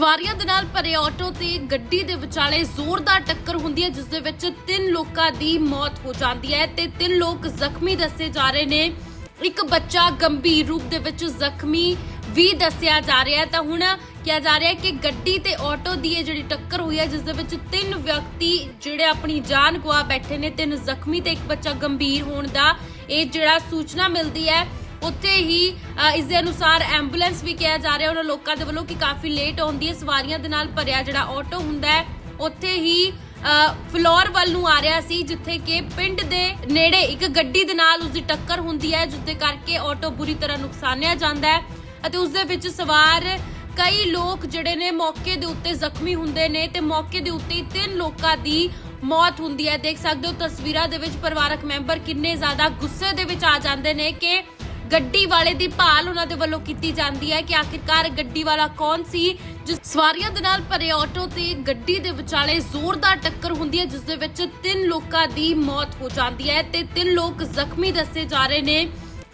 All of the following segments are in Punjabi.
ਸਵਾਰੀਆਂ ਦੇ ਨਾਲ ਭਰੇ ਆਟੋ ਤੇ ਗੱਡੀ ਦੇ ਵਿਚਾਲੇ ਜ਼ੋਰਦਾਰ ਟੱਕਰ ਹੁੰਦੀ ਹੈ, ਜਿਸ ਦੇ ਵਿੱਚ ਤਿੰਨ ਲੋਕਾਂ ਦੀ ਮੌਤ ਹੋ ਜਾਂਦੀ ਹੈ ਤੇ ਤਿੰਨ ਲੋਕ ਜ਼ਖਮੀ ਦੱਸੇ ਜਾ ਰਹੇ ਨੇ। ਇੱਕ ਬੱਚਾ ਗੰਭੀਰ ਰੂਪ ਦੇ ਵਿੱਚ ਜ਼ਖਮੀ ਵੀ ਦੱਸਿਆ ਜਾ ਰਿਹਾ ਹੈ। ਤਾਂ ਹੁਣ ਕਿਹਾ ਜਾ ਰਿਹਾ ਹੈ ਕਿ ਗੱਡੀ ਤੇ ਆਟੋ ਦੀ ਇਹ ਜਿਹੜੀ ਟੱਕਰ ਹੋਈ ਹੈ, ਜਿਸ ਦੇ ਵਿੱਚ ਤਿੰਨ ਵਿਅਕਤੀ ਜਿਹੜੇ ਆਪਣੀ ਜਾਨ ਗਵਾ ਬੈਠੇ ਨੇ, ਤਿੰਨ ਜ਼ਖਮੀ ਤੇ ਇੱਕ ਬੱਚਾ ਗੰਭੀਰ ਹੋਣ ਦਾ ਇਹ ਜਿਹੜਾ ਸੂਚਨਾ ਮਿਲਦੀ ਹੈ। ਉੱਥੇ ਹੀ ਅ, ਇਸ ਦੇ ਅਨੁਸਾਰ ਐਂਬੂਲੈਂਸ ਵੀ ਕਿਹਾ ਜਾ ਰਿਹਾ ਉਹਨਾਂ ਲੋਕਾਂ ਦੇ ਵੱਲੋਂ ਕਿ ਕਾਫੀ ਲੇਟ ਆਉਂਦੀ ਹੈ ਸਵਾਰੀਆਂ ਦੇ ਨਾਲ ਭਰਿਆ ਜਿਹੜਾ ਆਟੋ ਹੁੰਦਾ ਹੈ ਉੱਥੇ ਹੀ ਅ, ਫਲੋਰ ਵੱਲ ਨੂੰ ਆ ਰਿਹਾ ਸੀ ਜਿੱਥੇ ਕਿ ਪਿੰਡ ਦੇ ਨੇੜੇ ਇੱਕ ਗੱਡੀ ਦੇ ਨਾਲ ਉਸ ਦੀ ਟੱਕਰ ਹੁੰਦੀ ਹੈ ਜਿਸ ਦੇ ਕਰਕੇ ਆਟੋ ਬੁਰੀ ਤਰ੍ਹਾਂ ਨੁਕਸਾਨਿਆ ਜਾਂਦਾ ਹੈ ਅਤੇ ਉਸ ਦੇ ਵਿੱਚ ਸਵਾਰ ਕਈ ਲੋਕ ਜਿਹੜੇ ਨੇ ਮੌਕੇ ਦੇ ਉੱਤੇ ਜ਼ਖਮੀ ਹੁੰਦੇ ਨੇ ਤੇ ਮੌਕੇ ਦੇ ਉੱਤੇ ਤਿੰਨ ਲੋਕਾਂ ਦੀ ਮੌਤ ਹੁੰਦੀ ਹੈ। ਦੇਖ ਸਕਦੇ ਹੋ ਤਸਵੀਰਾਂ ਦੇ ਵਿੱਚ ਪਰਿਵਾਰਕ ਮੈਂਬਰ ਕਿੰਨੇ ਜ਼ਿਆਦਾ ਗੁੱਸੇ ਦੇ ਵਿੱਚ ਆ ਜਾਂਦੇ ਨੇ ਕਿ ਗੱਡੀ ਵਾਲੇ ਦੀ ਭਾਲ ਉਹਨਾਂ ਦੇ ਵੱਲੋਂ ਕੀਤੀ ਜਾਂਦੀ ਹੈ ਕਿ ਆਖਿਰਕਾਰ ਗੱਡੀ ਵਾਲਾ ਕੌਣ ਸੀ, ਜਿਸ ਸਵਾਰੀਆਂ ਦੇ ਨਾਲ ਭਰੇ ਆਟੋ ਤੇ ਗੱਡੀ ਦੇ ਵਿਚਾਲੇ ਜ਼ੋਰਦਾਰ ਟੱਕਰ ਹੁੰਦੀ ਹੈ, ਜਿਸ ਦੇ ਵਿੱਚ ਤਿੰਨ ਲੋਕਾਂ ਦੀ ਮੌਤ ਹੋ ਜਾਂਦੀ ਹੈ ਤੇ ਤਿੰਨ ਲੋਕ ਜ਼ਖਮੀ ਦੱਸੇ ਜਾ ਰਹੇ ਨੇ।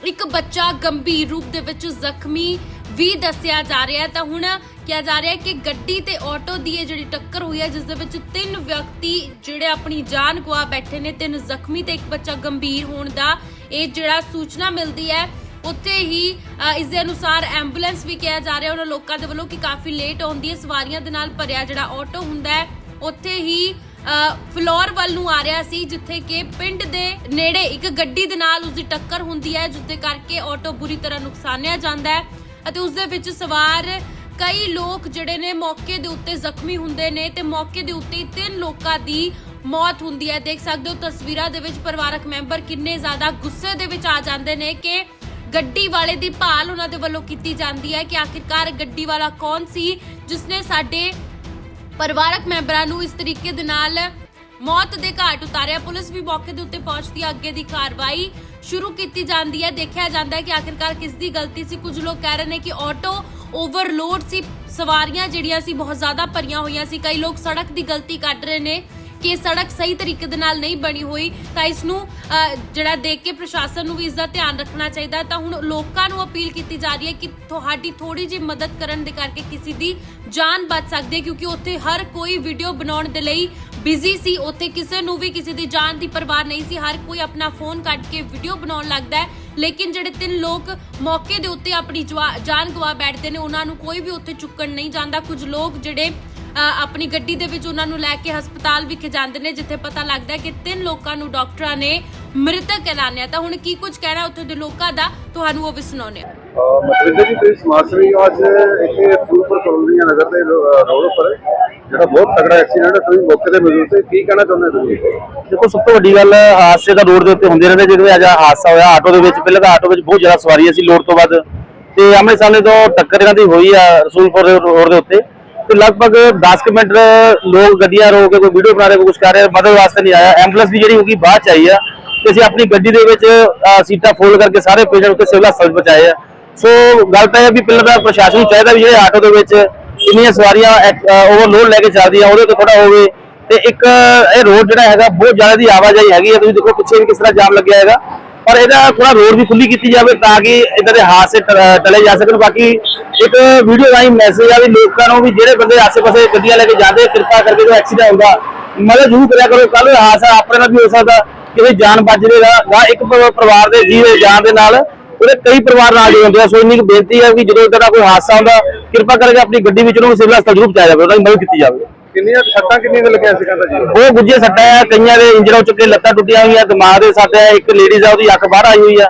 ਇੱਕ ਬੱਚਾ ਗੰਭੀਰ ਰੂਪ ਦੇ ਵਿੱਚ ਜ਼ਖਮੀ ਵੀ ਦੱਸਿਆ ਜਾ ਰਿਹਾ ਹੈ। ਤਾਂ ਹੁਣ ਕਿਹਾ ਜਾ ਰਿਹਾ ਹੈ ਕਿ ਗੱਡੀ ਤੇ ਆਟੋ ਦੀ ਇਹ ਜਿਹੜੀ ਟੱਕਰ ਹੋਈ ਹੈ, ਜਿਸ ਦੇ ਵਿੱਚ ਤਿੰਨ ਵਿਅਕਤੀ ਜਿਹੜੇ ਆਪਣੀ ਜਾਨ ਗਵਾ ਬੈਠੇ ਨੇ, ਤਿੰਨ ਜ਼ਖਮੀ ਤੇ ਇੱਕ ਬੱਚਾ ਗੰਭੀਰ ਹੋਣ ਦਾ ਇਹ ਜਿਹੜਾ ਸੂਚਨਾ ਮਿਲਦੀ ਹੈ। ਉੱਥੇ ਹੀ ਅ, ਇਸ ਦੇ ਅਨੁਸਾਰ ਐਂਬੂਲੈਂਸ ਵੀ ਕਿਹਾ ਜਾ ਰਿਹਾ ਉਹਨਾਂ ਲੋਕਾਂ ਦੇ ਵੱਲੋਂ ਕਿ ਕਾਫੀ ਲੇਟ ਆਉਂਦੀ ਹੈ ਸਵਾਰੀਆਂ ਦੇ ਨਾਲ ਭਰਿਆ ਜਿਹੜਾ ਆਟੋ ਹੁੰਦਾ ਹੈ ਉੱਥੇ ਹੀ ਅ, ਫਲੋਰ ਵੱਲ ਨੂੰ ਆ ਰਿਹਾ ਸੀ ਜਿੱਥੇ ਕਿ ਪਿੰਡ ਦੇ ਨੇੜੇ ਇੱਕ ਗੱਡੀ ਦੇ ਨਾਲ ਉਸ ਦੀ ਟੱਕਰ ਹੁੰਦੀ ਹੈ ਜਿਸ ਦੇ ਕਰਕੇ ਆਟੋ ਬੁਰੀ ਤਰ੍ਹਾਂ ਨੁਕਸਾਨਿਆ ਜਾਂਦਾ ਹੈ ਅਤੇ ਉਸ ਦੇ ਵਿੱਚ ਸਵਾਰ ਕਈ ਲੋਕ ਜਿਹੜੇ ਨੇ ਮੌਕੇ ਦੇ ਉੱਤੇ ਜ਼ਖਮੀ ਹੁੰਦੇ ਨੇ ਤੇ ਮੌਕੇ ਦੇ ਉੱਤੇ ਹੀ ਤਿੰਨ ਲੋਕਾਂ ਦੀ ਮੌਤ ਹੁੰਦੀ ਹੈ। ਦੇਖ ਸਕਦੇ ਹੋ ਤਸਵੀਰਾਂ ਦੇ ਵਿੱਚ ਪਰਿਵਾਰਕ ਮੈਂਬਰ ਕਿੰਨੇ ਜ਼ਿਆਦਾ ਗੁੱਸੇ ਦੇ ਵਿੱਚ ਆ ਜਾਂਦੇ ਨੇ ਕਿ ਗੱਡੀ ਵਾਲੇ ਦੀ ਭਾਲ ਉਹਨਾਂ ਦੇ ਵੱਲੋਂ ਕੀਤੀ ਜਾਂਦੀ ਹੈ ਕਿ ਆਖਿਰਕਾਰ ਗੱਡੀ ਵਾਲਾ ਕੌਣ ਸੀ ਜਿਸ ਸਾਡੇ ਪਰਿਵਾਰਕ ਮੈਂਬਰਾਂ ਨੂੰ ਇਸ ਤਰੀਕੇ ਦੇ ਨਾਲ ਮੌਤ ਦੇ ਘਾਟ ਉਤਾਰਿਆ। ਪੁਲਿਸ ਵੀ ਮੌਕੇ ਦੇ ਉੱਤੇ ਪਹੁੰਚਦੀ ਹੈ, ਅੱਗੇ ਦੀ ਕਾਰਵਾਈ ਸ਼ੁਰੂ ਕੀਤੀ ਜਾਂਦੀ ਹੈ। ਦੇਖਿਆ ਜਾਂਦਾ ਹੈ ਕਿ ਆਖਿਰਕਾਰ ਕਿਸ ਦੀ ਗਲਤੀ ਸੀ। ਕੁਝ ਲੋਕ ਕਹਿ ਰਹੇ ਨੇ ਕਿ ਆਟੋ ਓਵਰਲੋਡ ਸੀ। ਸਵਾਰੀਆਂ ਜਿਹੜੀਆਂ ਸੀ, ਬਹੁਤ ਜ਼ਿਆਦਾ ਭਰੀਆਂ ਹੋਈਆਂ ਸੀ। ਕਈ ਲੋਕ ਸੜਕ ਦੀ ਗਲਤੀ ਕੱਢ ਰਹੇ ਨੇ। ਕਿ ਸੜਕ ਸਹੀ ਤਰੀਕੇ ਦੇ ਨਾਲ ਨਹੀਂ ਬਣੀ ਹੋਈ, ਤਾਂ ਇਸ ਨੂੰ ਜਿਹੜਾ ਦੇਖ ਕੇ ਪ੍ਰਸ਼ਾਸਨ ਨੂੰ ਵੀ ਇਸ ਦਾ ਧਿਆਨ ਰੱਖਣਾ ਚਾਹੀਦਾ। ਤਾਂ ਹੁਣ ਲੋਕਾਂ ਨੂੰ ਅਪੀਲ ਕੀਤੀ ਜਾ ਰਹੀ ਹੈ ਕਿ ਤੁਹਾਡੀ ਥੋੜੀ ਜਿਹੀ ਮਦਦ ਕਰਨ ਦੇ ਕਰਕੇ ਕਿਸੇ ਦੀ ਜਾਨ ਬਚ ਸਕਦੀ ਹੈ, ਕਿਉਂਕਿ ਉੱਥੇ ਹਰ ਕੋਈ ਵੀਡੀਓ ਬਣਾਉਣ ਦੇ ਲਈ ਬਿਜ਼ੀ ਸੀ। ਉੱਥੇ ਕਿਸੇ ਨੂੰ ਵੀ ਕਿਸੇ ਦੀ ਜਾਨ ਦੀ ਪਰਵਾਹ ਨਹੀਂ ਸੀ। ਹਰ ਕੋਈ ਆਪਣਾ ਫੋਨ ਕੱਢ ਕੇ ਵੀਡੀਓ ਬਣਾਉਣ ਲੱਗਦਾ ਹੈ। ਲੇਕਿਨ ਜਿਹੜੇ ਤਿੰਨ ਲੋਕ ਮੌਕੇ ਦੇ ਉੱਤੇ ਆਪਣੀ ਜਵਾ- ਜਾਨ ਗਵਾ ਬੈਠਦੇ ਨੇ, ਉਹਨਾਂ ਨੂੰ ਕੋਈ ਵੀ ਉੱਥੇ ਚੁੱਕਣ ਨਹੀਂ ਜਾਂਦਾ। ਕੁਝ ਲੋਕ ਜਿਹੜੇ ਆਪਣੀ ਗੱਡੀ ਦੇ ਵਿੱਚ ਉਹਨਾਂ ਨੂੰ ਲੈ ਕੇ ਹਸਪਤਾਲ ਵਿਖੇ ਜਾਂਦੇ ਨੇ ਜਿੱਥੇ ਪਤਾ ਲੱਗਦਾ ਹੈ ਕਿ ਤਿੰਨ ਲੋਕਾਂ ਨੂੰ ਡਾਕਟਰਾਂ ਨੇ ਮ੍ਰਿਤਕ ਐਲਾਨਿਆ ਤਾਂ ਹੁਣ ਕੀ ਕੁਝ ਕਹਿਣਾ ਉੱਥੇ ਦੇ ਲੋਕਾਂ ਦਾ ਤੁਹਾਨੂੰ ਉਹ ਵੀ ਸੁਣਾਉਂਦੇ ਹਾਂ। ਮਤਲਬ ਜੀ ਤੁਸੀਂ ਸਮਾਜ ਸੇਵੀ ਹੋ ਅੱਜ ਇੱਥੇ ਫੂਲਪੁਰ ਕਲੋਨੀਆ ਨਗਰ ਦੇ ਰੋਡ ਉੱਪਰ ਜਿਹੜਾ ਬਹੁਤ ਤਗੜਾ ਐਕਸੀਡੈਂਟ ਤੁਸੀਂ ਮੌਕੇ ਤੇ ਮੌਜੂਦ ਸੀ। ਕੀ ਕਹਿਣਾ ਚਾਹੁੰਦੇ ਹੋ ਤੁਸੀਂ? ਦੇਖੋ ਸਭ ਤੋਂ ਵੱਡੀ ਗੱਲ ਹਾਦਸੇ ਤਾਂ ਰੋਡ ਦੇ ਉੱਤੇ ਹੁੰਦੇ ਰਹਿੰਦੇ ਜਿਵੇਂ ਅੱਜ ਹਾਦਸਾ ਹੋਇਆ ਆਟੋ ਦੇ ਵਿੱਚ। ਪਹਿਲਾਂ ਤਾਂ ਆਟੋ ਵਿੱਚ ਬਹੁਤ ਜ਼ਿਆਦਾ ਸਵਾਰੀ ਸੀ ਲੋਡ ਤੋਂ ਵੱਧ ਤੇ ਆਮਣੇ ਸਾਹਮਣੇ ਤੋਂ ਟੱਕਰ ਇਹਨਾਂ ਦੀ ਹੋਈ ਆ ਰਸੂਲਪੁਰ ਰੋਡ ਦੇ ਉੱਤੇ। ਤੇ ਲਗਭਗ 10 ਕੁ ਮਿੰਟ ਲੋਕ ਗੱਡੀਆਂ ਰੋਕ ਕੇ ਕੋਈ ਵੀਡੀਓ ਬਣਾ ਰਹੇ ਕੋਈ ਕੁਝ ਕਰ ਰਿਹਾ ਮਦਦ ਵਾਸਤੇ ਨਹੀਂ ਆਇਆ ਐਂਬੂਲੈਂਸ ਵੀ ਜਿਹੜੀ ਹੋਗੀ ਬਾਅਦ ਚ ਆਈ ਆ ਤੇ ਅਸੀਂ ਆਪਣੀ ਗੱਡੀ ਦੇ ਵਿੱਚ ਸੀਟਾਂ ਫੋਲਡ ਕਰਕੇ ਸਾਰੇ ਪੇਸ਼ੈਂਟ ਉੱਤੇ ਸਿਵਲ ਹਸਪਤਾਲ ਪਹੁੰਚਾਏ ਆ ਸੋ ਗੱਲ ਤਾਂ ਇਹ ਵੀ ਪਹਿਲਾਂ ਤਾਂ ਪ੍ਰਸ਼ਾਸਨ ਨੂੰ ਚਾਹੀਦਾ ਵੀ ਜਿਹੜੇ ਆਟੋ ਦੇ ਵਿੱਚ ਇੰਨੀਆਂ ਸਵਾਰੀਆਂ ਓਵਰਲੋਡ ਲੈ ਕੇ ਚੱਲਦੀਆਂ ਉਹਦੇ ਤੇ ਥੋੜਾ ਹੋਵੇ ਤੇ ਇੱਕ ਇਹ ਰੋਡ ਜਿਹੜਾ ਹੈਗਾ ਬਹੁਤ ਜ਼ਿਆਦਾ ਦੀ ਆਵਾਜਾਈ ਹੈਗੀ ਹੈ ਤੁਸੀਂ ਦੇਖੋ ਪਿੱਛੇ ਵੀ ਕਿਸ ਤਰ੍ਹਾਂ ਜਾਮ ਲੱਗਿਆ ਹੈਗਾ ਪਰ ਇਹਦਾ ਥੋੜਾ ਰੋਡ ਵੀ ਖੁੱਲੀ ਕੀਤੀ ਜਾਵੇ ਤਾਂ ਕਿ ਇਦਾਂ ਦੇ ਹਾਦਸੇ ਟਲੇ ਜਾ ਸਕਣ। ਬਾਕੀ ਇੱਕ ਵੀਡੀਓ ਰਾਹੀਂ ਮੈਸੇਜ ਆ ਵੀ ਲੋਕਾਂ ਨੂੰ ਵੀ ਜਿਹੜੇ ਬੰਦੇ ਆਸੇ-ਪਾਸੇ ਗੱਡੀਆਂ ਲੈ ਕੇ ਜਾਂਦੇ, ਕਿਰਪਾ ਕਰਕੇ ਜੋ ਐਕਸੀਡੈਂਟ ਹੁੰਦਾ, ਮਦਦ ਜ਼ਰੂਰ ਕਰਿਆ ਕਰੋ। ਕੱਲ ਹਾਦਸਾ ਆਪਣੇ ਨਾਲ ਵੀ ਹੋ ਸਕਦਾ। ਕਿਸੇ ਜਾਨ ਬਚ ਜਾਏਗਾ ਇੱਕ ਪਰਿਵਾਰ ਦੇ ਜੀ ਦੇ ਜਾਨ ਦੇ ਨਾਲ ਉਹਦੇ ਕਈ ਪਰਿਵਾਰ ਨਾਲ ਜੁੜੇ ਹੁੰਦੇ ਆ। ਸੋ ਇੰਨੀ ਕੁ ਬੇਨਤੀ ਹੈ ਕਿ ਜਦੋਂ ਇਦਾਂ ਦਾ ਕੋਈ ਹਾਦਸਾ ਹੁੰਦਾ, ਕਿਰਪਾ ਕਰਕੇ ਆਪਣੀ ਗੱਡੀ ਵਿੱਚ ਉਹਨੂੰ ਸਿਵਲ ਹਸਪਤਾਲ ਜ਼ਰੂਰ ਪਹੁੰਚਾਇਆ ਜਾਵੇ। ਉਹਦਾ ਮਦਦ ਕੀਤੀ ਜਾਵੇ। ਕਿੰਨੀਆਂ ਸੱਟਾਂ ਕਿੰਨੀਆਂ ਦੇ ਲੱਗਿਆ ਸੀ ਕਹਿੰਦਾ ਜੀ? ਉਹ ਗੁੱਜੇ ਸੱਟਾਂ ਆ ਕਈਆਂ ਦੇ ਇੰਜਰ ਹੋ ਚੁੱਕੇ ਲੱਤਾਂ ਟੁੱਟੀਆਂ ਹੋਈਆਂ ਦਿਮਾਗ ਦੇ ਸੱਟ ਆ ਇੱਕ ਲੇਡੀਜ਼ ਆ ਉਹਦੀ ਅੱਖ ਬਾਹਰ ਆਈ ਹੋਈ ਆ।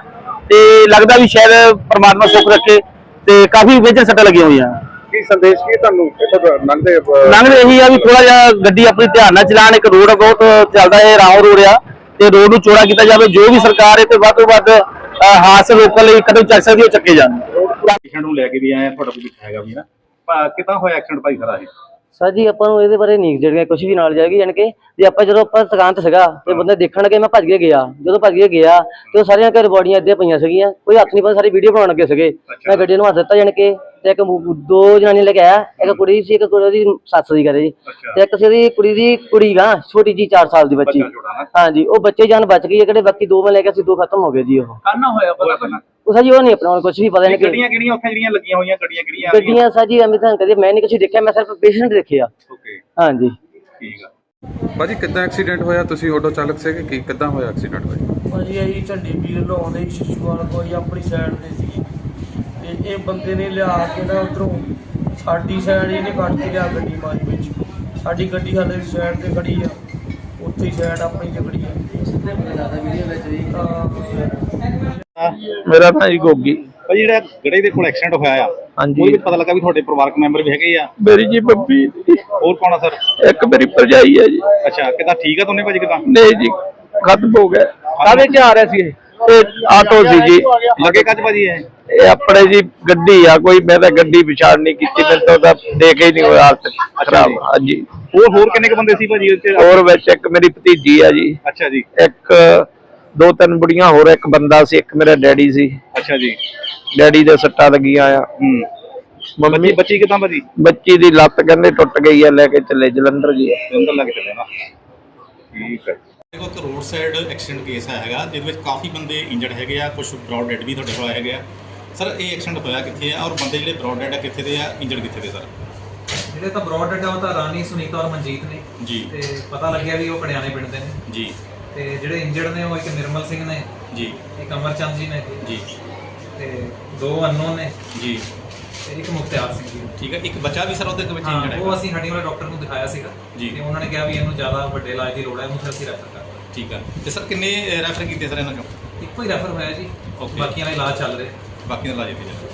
ਤੇ ਲੱਗਦਾ ਵੀ ਸ਼ਾਇਦ ਪ੍ਰਮਾਤਮਾ ਸੁੱਖ ਰੱਖੇ ਤੇ ਕਾਫੀ ਮੇਜਰ ਸੱਟਾਂ ਲੱਗੀਆਂ ਹੋਈਆਂ। ਕੀ ਸੰਦੇਸ਼ ਕੀ ਤੁਹਾਨੂੰ? ਇੱਥੋਂ ਲੰਘਦੇ ਲੰਘਦੇ ਇਹੀ ਆ ਵੀ ਥੋੜਾ ਜਿਹਾ ਗੱਡੀ ਆਪਣੀ ਧਿਆਨ ਨਾਲ ਚਲਾਣ ਇੱਕ ਰੋਡ ਬਹੁਤ ਚੱਲਦਾ ਹੈ ਰਾਉ ਰੋਡ ਆ ਤੇ ਰੋਡ ਨੂੰ ਚੌੜਾ ਕੀਤਾ ਜਾਵੇ ਜੋ ਵੀ ਸਰਕਾਰ ਇਹ ਤੇ ਵੱਧ ਤੋਂ ਵੱਧ ਹਾਦਸੇ ਰੋਕਣ ਲਈ ਕਦਮ ਚੱਕ ਸਕਦੀ ਹੈ ਉਹ ਚੱਕੇ ਜਾਣ। ਪੇਸ਼ੈਂਟ ਨੂੰ ਲੈ ਕੇ ਵੀ ਆਏ ਆ ਤੁਹਾਡਾ ਕੋਈ ਹੈਗਾ ਵੀ ਨਾ। ਕਿੱਦਾਂ ਹੋਇਆ ਐਕਸੀਡੈਂਟ ਭਾਈ ਖਰਾ ਇਹ? ਸਰ ਜੀ ਆਪਾਂ ਨੂੰ ਇਹਦੇ ਬਾਰੇ ਨਹੀਂ ਜਿਹੜੀਆਂ ਕੁਝ ਵੀ ਨਾਲ ਜਾਏਗੀ ਯਾਨੀ ਕਿ ਜੇ ਆਪਾਂ ਜਦੋਂ ਆਪਾਂ ਦੁਕਾਨ ਤੇ ਸੀਗਾ ਤੇ ਬੰਦੇ ਦੇਖਣ ਲੱਗੇ ਮੈਂ ਭੱਜ ਕੇ ਗਿਆ। ਜਦੋਂ ਭੱਜ ਕੇ ਗਿਆ ਤੇ ਉਹ ਸਾਰੀਆਂ ਘਰ ਬੋਡੀਆਂ ਇੱਦਾਂ ਪਈਆਂ ਸੀਗੀਆਂ। ਕੋਈ ਹੱਥ ਨਹੀਂ ਪਾ ਸਾਰੀ ਵੀਡੀਓ ਬਣਾਉਣ ਲੱਗੇ ਸੀਗੇ। ਮੈਂ ਗੱਡੀ ਨੂੰ ਹੱਥ ਦਿੱਤਾ ਯਾਨੀ ਕਿ ਤੇ ਇੱਕ ਮੁ- ਦੋ ਜਨਾਨੀਆਂ ਲੈ ਕੇ ਆਇਆ ਇੱਕ ਕੁੜੀ ਸੀ ਇੱਕ ਕੁੜੀ ਦੀ ਸੱਸ ਦੀ ਕਰੇ ਜੀ। ਤੇ ਇੱਕ ਸੀ ਉਹਦੀ ਕੁੜੀ ਦੀ ਕੁੜੀ ਗਾ ਛੋਟੀ ਜੀ 4 ਸਾਲ ਦੀ ਬੱਚੀ। ਨਾ। ਹਾਂਜੀ ਉਹ ਬੱਚੇ ਜਾਨ ਬਚ ਗਈ ਹੈ ਕਿਹੜੇ ਬਾਕੀ ਦੋ ਮੈਂ ਲੈ ਕੇ ਸੀ ਦੋ ਖਤਮ ਹੋ ਗਏ ਜੀ ਉਹ। ਕਾਨਾ ਹੋਇਆ ਪਤਾ ਪਹਿਲਾਂ ਉਹ ਸਾਜੀ ਉਹ ਨਹੀਂ ਆਪਣਾ ਕੁਝ ਵੀ ਪਤਾ ਨਹੀਂ ਕਿ ਗੱਡੀਆਂ ਕਿਹੜੀਆਂ ਉੱਥੇ ਜਿਹੜੀਆਂ ਲੱਗੀਆਂ ਹੋਈਆਂ ਗੱਡੀਆਂ ਕਿਹੜੀਆਂ ਗੱਡੀਆਂ ਸਾਜੀ ਐਵੇਂ ਤਾਂ ਕਦੇ ਮੈਂ ਨਹੀਂ ਕੁਝ ਦੇਖਿਆ ਮੈਂ ਸਿਰਫ ਪੇਸ਼ੈਂਟ ਦੇਖਿਆ ਓਕੇ ਹਾਂਜੀ। ਠੀਕ ਆ। ਭਾਜੀ ਕਿੱਦਾਂ ਐਕਸੀਡੈਂਟ ਹੋਇਆ? ਤੁਸੀਂ ਆਟੋ ਚਾਲਕ ਸੀਗੇ? ਕੀ ਕਿੱਦਾਂ ਹੋਇਆ ਐਕਸੀਡੈਂਟ ਹੋਇਆ ਭਾਜੀ ਅਸੀਂ ਝੰਡੇ ਵੀਰ ਲਾਉਂਦੇ ਸੀ ਸ਼ਿਸ਼ੂਵਾਲ ਕੋਈ ਆਪਣੀ ਸਾਈਡ ਤੇ ਸੀ ਤੇ ਇਹ ਬੰਦੇ ਨੇ ਲਿਆ ਕੇ ਨਾ ਉਧਰੋਂ ਸਾਡੀ ਸਾਈਡ ਇਹਨੇ ਕੱਟ ਕੇ ਲਿਆ ਗੱਡੀ ਮਾਰੀ ਵਿੱਚ। ਸਾਡੀ ਗੱਡੀ ਹਾਲੇ ਵੀ ਸਾਈਡ ਤੇ ਖੜੀ ਆ। ਉੱਥੇ ਹੀ ਸਾਈਡ ਆਪਣੀ ਤੇ ਖੜੀ ਆ। ਸਿੱਧੇ ਵੀਡੀਓ ਵਿੱਚ ਵੀ ਮੇਰਾ ਜੀ ਗੋਗੀ। ਭਾਜੀ ਜਿਹੜਾ ਗੜੇ ਦੇ ਕੋਲ ਐਕਸੀਡੈਂਟ ਹੋਇਆ ਆ ਹਾਂਜੀ। ਉਹਦੇ ਵਿੱਚ ਪਤਾ ਲੱਗਾ ਵੀ ਤੁਹਾਡੇ ਪਰਿਵਾਰਕ ਮੈਂਬਰ ਵੀ ਹੈਗੇ ਆ? ਮੇਰੀ ਜੀ ਬੱਬੀ। ਹੋਰ ਕੌਣ ਆ ਸਰ? ਇੱਕ ਮੇਰੀ ਭਰਜਾਈ ਹੈ ਜੀ। ਅੱਛਾ ਕਿਦਾਂ ਠੀਕ ਆ ਦੋਨੇ ਭਾਜੀ ਕਿਦਾਂ? ਨਹੀਂ ਜੀ ਖਤਮ ਹੋ ਗਿਆ। ਕਾਹਦੇ ਚ ਆ ਰਿਹਾ ਸੀ ਇਹ? ਇਹ ਆਟੋ ਸੀ ਜੀ। ਲੱਗੇ ਕੱਜ ਭਾਜੀ ਇਹ? ਇਹ ਆਪਣੇ ਜੀ ਗੱਡੀ ਆ ਕੋਈ ਮੈਂ ਤਾਂ ਗੱਡੀ ਵਿਚਾਰ ਨਹੀਂ ਕੀਤੀ ਮੈਂ ਤਾਂ ਉਹਦਾ ਦੇਖ ਹੀ ਨਹੀਂ ਹੋਇਆ ਹਾਲਤ ਖਰਾਬ। ਹਾਂਜੀ। ਹੋਰ ਹੋਰ ਕਿੰਨੇ ਕੁ ਬੰਦੇ ਸੀ ਭਾਜੀ ਉੱਥੇ ਹੋਰ ਵਿੱਚ ਇੱਕ ਮੇਰੀ ਭਤੀਜੀ ਆ ਜੀ। ਅੱਛਾ ਜੀ। ਇੱਕ ਦੋ ਤਿੰਨ ਬੁੜੀਆਂ ਹੋਰ ਇੱਕ ਬੰਦਾ ਸੀ ਇੱਕ ਮੇਰਾ ਡੈਡੀ ਸੀ। ਅੱਛਾ ਜੀ। ਡੈਡੀ ਦੇ ਸੱਟਾਂ ਲੱਗੀਆਂ ਆ। ਹੂੰ। ਮੰਮੀ ਬੱਚੀ ਕਿਦਾਂ ਭਾਜੀ? ਬੱਚੀ ਦੀ ਲੱਤ ਕਹਿੰਦੇ ਟੁੱਟ ਗਈ ਆ ਲੈ ਕੇ ਚੱਲੇ ਜਲੰਧਰ ਜੀ ਅੰਦਰ ਲੱਗ ਚੱਲੇ ਨਾ। ਠੀਕ ਹੈ। ਦੇਖੋ ਇੱਕ ਰੋਡ ਸਾਈਡ ਐਕਸੀਡੈਂਟ ਕੇਸ ਹੈਗਾ ਜਿਹਦੇ ਵਿੱਚ ਕਾਫੀ ਬੰਦੇ ਇੰਜਰਡ ਹੈਗੇ ਆ ਕੁਝ ਬ੍ਰੌਡ ਡੈਡ ਵੀ ਤੁਹਾਡੇ ਕੋਲ ਹੈਗੇ ਆ। ਸਰ ਇਹ ਐਕਸੀਡੈਂਟ ਹੋਇਆ ਕਿੱਥੇ ਆ ਔਰ ਬੰਦੇ ਜਿਹੜੇ ਬ੍ਰੌਡ ਡੈਡ ਆ ਕਿੱਥੇ ਦੇ ਆ ਇੰਜਰਡ ਕਿੱਥੇ ਦੇ ਸਰ ਜਿਹੜੇ ਤਾਂ ਬ੍ਰੌਡ ਡੈਡ ਆ ਉਹ ਤਾਂ ਰਾਣੀ ਸੁਨੀਤਾ ਔਰ ਮਨਜੀਤ ਨੇ। ਜੀ। ਤੇ ਪਤਾ ਲੱਗਿਆ ਵੀ ਉਹ ਕੜਿਆਣੇ ਪਿੰਡ ਦੇ ਨੇ। ਜੀ। ਤੇ ਜਿਹੜੇ ਇੰਜਰਡ ਨੇ ਉਹ ਇੱਕ ਨਿਰਮਲ ਸਿੰਘ ਨੇ। ਜੀ। ਇੱਕ ਅਮਰਚੰਦ ਜੀ ਨੇ। ਜੀ। ਤੇ ਦੋ ਅਨਨੋਨ ਨੇ। ਜੀ। ਇੱਕ ਮੁਖਤਿਆਰ ਸਿੰਘ ਜੀ ਠੀਕ ਹੈ ਇੱਕ ਬੱਚਾ ਵੀ ਸਰ ਉਹਦੇ ਵਿੱਚ ਹਾਂ ਇੰਜਰਡ ਉਹ ਹੈ ਅਸੀਂ ਹੱਡੀ ਵਾਲੇ ਡਾਕਟਰ ਨੂੰ ਦਿਖਾਇਆ ਸੀਗਾ। ਜੀ। ਤੇ ਉਹਨਾਂ ਨੇ ਕਿਹਾ ਵੀ ਇਹਨੂੰ ਜ਼ਿਆਦਾ ਵੱਡੇ ਇਲਾਜ ਦੀ ਲੋੜ ਹੈ ਉਹਨੂੰ ਫਿਰ ਅਸੀਂ ਰੈਫਰ ਕਰਤਾ ਠੀਕ ਹੈ। ਤੇ ਸਰ ਕਿੰਨੇ ਰੈਫਰ ਕੀਤੇ ਸਰ ਇਹਨਾਂ ਚੋਂ? ਇੱਕੋ ਹੀ ਰੈਫਰ ਹੋਇਆ ਜੀ। Okay. ਬਾਕੀਆਂ ਦਾ ਇਲਾਜ ਚੱਲ ਰਿਹਾ। ਬਾਕੀ ਦਾ ਇਲਾਜ ਇੱਥੇ ਚੱਲ